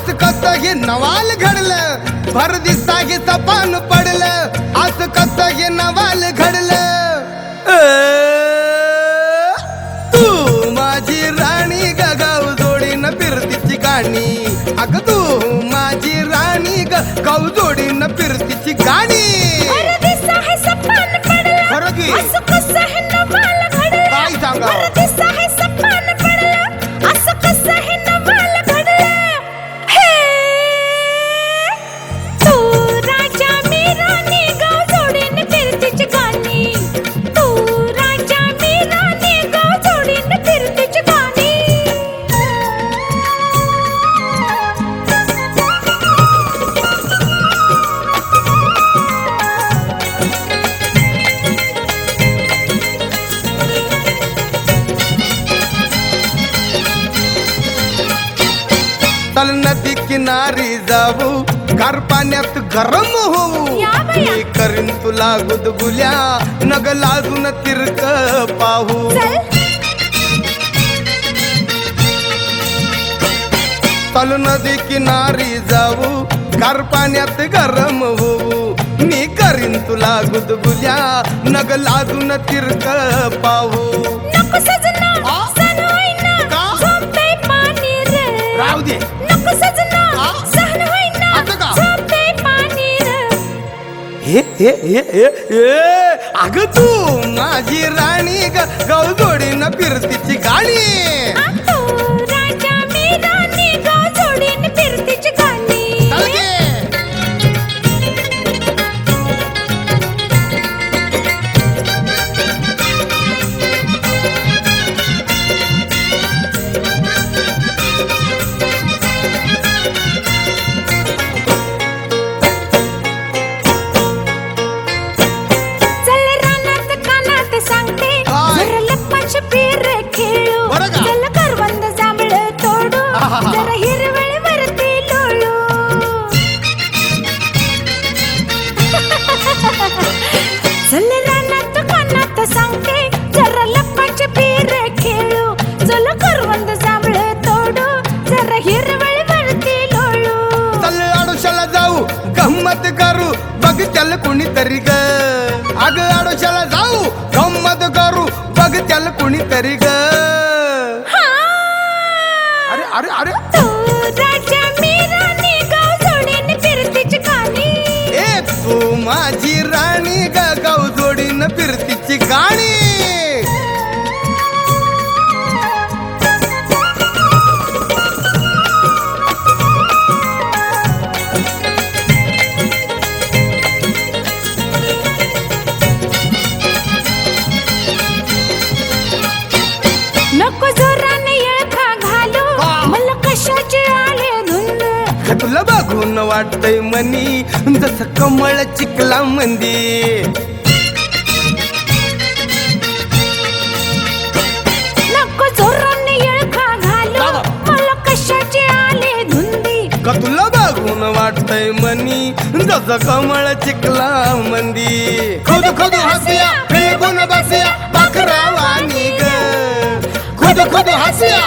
असं कसं हे नवाल घडलं? भर दिसता हे सपान पडलं. असं कसं हे नवाल घडलं? तू माझी राणी गगाव जोडीनं फिरतीची गाणी. अग तू माझी राणी ग गाव जोडीनं फिरतीची गाणी. परदेस आहे किनारी जाऊ गार पाण्यात गरम होऊ. मी करीन तुला गुदगुल्या नग लाजून तिरक पाहू. चल. चल नदी किनारी जाऊ गार पाण्यात गरम होऊ. मी करीन तुला गुदगुल्या नग लाजून तिरक पाहू. हे हे हे हे हे. अग तू माझी राणी ग गवजोडीनं फिरतीची गाणी. करू. बघ त्याला कोणीतरी ग. अग आडोशाला जाऊ. गंमत करू. बघ त्याला कोणीतरी तुला बघून वाटतय मनी जस कमळ चिकला मंदी. तुला बघून वाटतय मनी जस कमळ चिकला मंदी. खुद खुद हसिया फेगून बसिया बकरा वाणी ग खुद खुद हसिया